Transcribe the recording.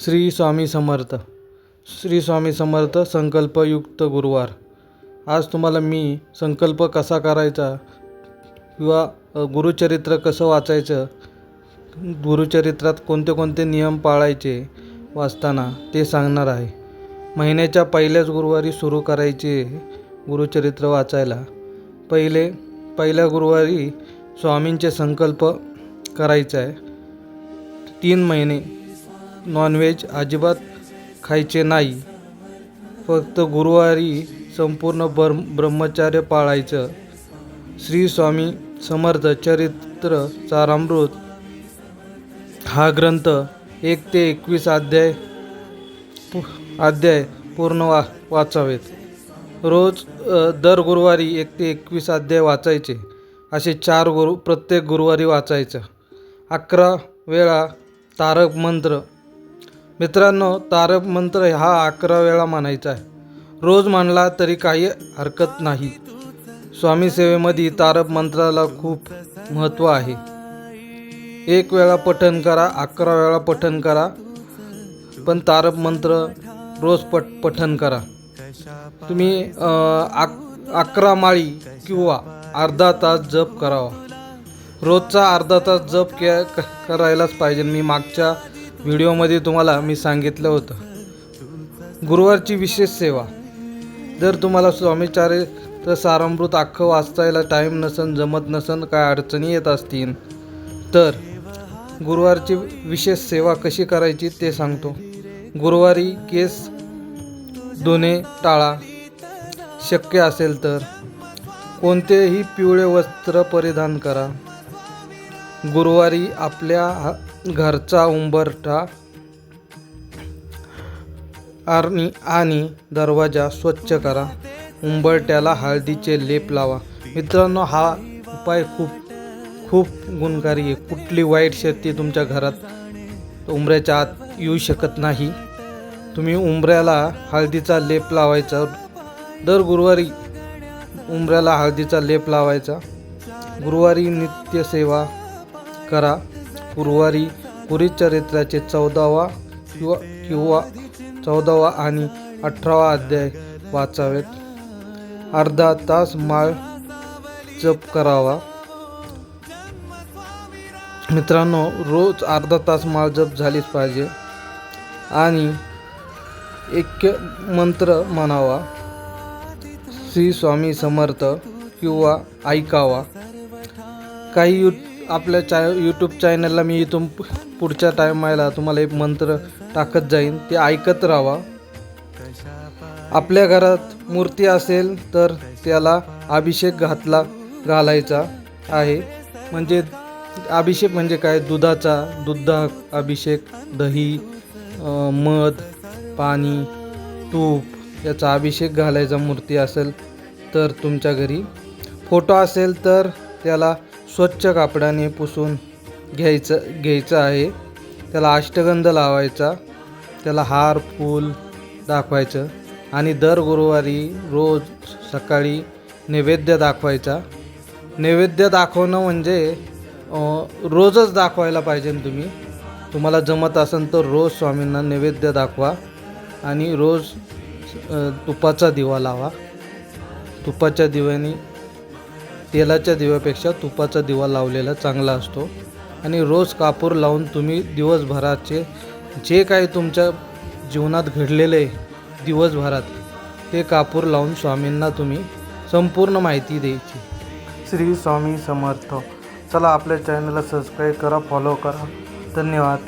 श्री स्वामी समर्थ. श्री स्वामी समर्थ संकल्पयुक्त गुरुवार. आज तुम्हाला मी संकल्प कसा करायचा किंवा गुरुचरित्र कसं वाचायचं गुरुचरित्रात कोणते कोणते नियम पाळायचे वाचताना ते सांगणार आहे. महिन्याच्या पहिल्याच गुरुवारी सुरू करायचे गुरुचरित्र वाचायला. पहिले पहिल्या गुरुवारी स्वामींचे संकल्प करायचा आहे तीन महिने नॉनव्हेज अजिबात खायचे नाही. फक्त गुरुवारी संपूर्ण बर ब्रह्मचार्य पाळायचं. श्री स्वामी समर्थ चरित्र सारामृत. हा ग्रंथ एक ते एकवीस अध्याय पु अध्याय पूर्ण वा वाचावेत. रोज दर गुरुवारी एक ते एकवीस अध्याय वाचायचे. असे चार गुरु प्रत्येक गुरुवारी वाचायचं. अकरा वेळा तारक मंत्र मित्रांनो तारक मंत्र हा अकरा वेळा मानायचा आहे. रोज मानला तरी काही हरकत नाही. स्वामी सेवेमध्ये तारक मंत्राला खूप महत्त्व आहे. एक वेळा पठन करा अकरा वेळा पठन करा पण तारक मंत्र रोज पठ पठन करा. तुम्ही अकरा माळी किंवा अर्धा तास जप करावा. रोजचा अर्धा तास जप के क- करायलाच पाहिजे. मी मागच्या व्हिडिओमध्ये तुम्हाला मी सांगितलं होतं. गुरुवारची विशेष सेवा. जर तुम्हाला स्वामीचार्य तर सारामृत अख्खं वाचायला टाईम नसन जमत नसन काय अडचणी येत असतील तर गुरुवारची विशेष सेवा कशी करायची ते सांगतो. गुरुवारी केस धुणे टाळा. शक्य असेल तर कोणतेही पिवळे वस्त्र परिधान करा. गुरुवारी आपल्या हा- घरचा उंबरठा आणि आणि दरवाजा स्वच्छ करा. उंबरट्याला हळदीचे लेप लावा. मित्रांनो हा उपाय खूप खूप गुणकारी आहे. कुठली वाईट शक्ती तुमच्या घरात उंबऱ्याच्या आत येऊ शकत नाही. तुम्ही उंबऱ्याला हळदीचा लेप लावायचा. दर गुरुवारी उंबऱ्याला हळदीचा लेप लावायचा. गुरुवारी नित्यसेवा करा. गुरुवारी चरित्राचे चौदावा किंवा किंवा चौदावा आणि अठरावा अध्याय वाचावेत. अर्धा तास माळ जप करावा. मित्रांनो रोज अर्धा तास माळ जप झालीच पाहिजे. आणि एक मंत्र म्हणावा. श्री स्वामी समर्थ किंवा ऐकावा. काही आपल्या चा यूट्यूब चॅनलला मी इथून पुढच्या टायमाला तुम्हाला एक मंत्र टाकत जाईन. ते ऐकत राहा. आपल्या घरात मूर्ती असेल तर त्याला अभिषेक घातला घालायचा आहे. म्हणजे अभिषेक म्हणजे काय? दुधाचा दुधा अभिषेक दही मध पाणी तूप याचा अभिषेक घालायचा मूर्ती असेल तर तुमच्या घरी. फोटो असेल तर त्याला स्वच्छ कापडाने पुसून घ्यायचं घ्यायचं आहे. त्याला अष्टगंध लावायचा. त्याला हार फूल दाखवायचं. आणि दर गुरुवारी रोज सकाळी नैवेद्य दाखवायचा. नैवेद्य दाखवणं म्हणजे रोजच दाखवायला पाहिजे तुम्ही. तुम्हाला जमत असेल तर रोज स्वामींना नैवेद्य दाखवा आणि रोज तुपाचा दिवा लावा. तुपाच्या दिव्याने तेलाच्या दिव्यापेक्षा तुपाचा दिवा लावलेला चांगला असतो. आणि रोज कापूर लावून तुम्ही दिवसभराचे जे काही तुमच्या जीवनात घडलेले आहे दिवसभरात ते कापूर लावून स्वामींना तुम्ही संपूर्ण माहिती द्यायची. श्री स्वामी समर्थ. चला आपल्या चॅनलला सबस्क्राईब करा फॉलो करा. धन्यवाद.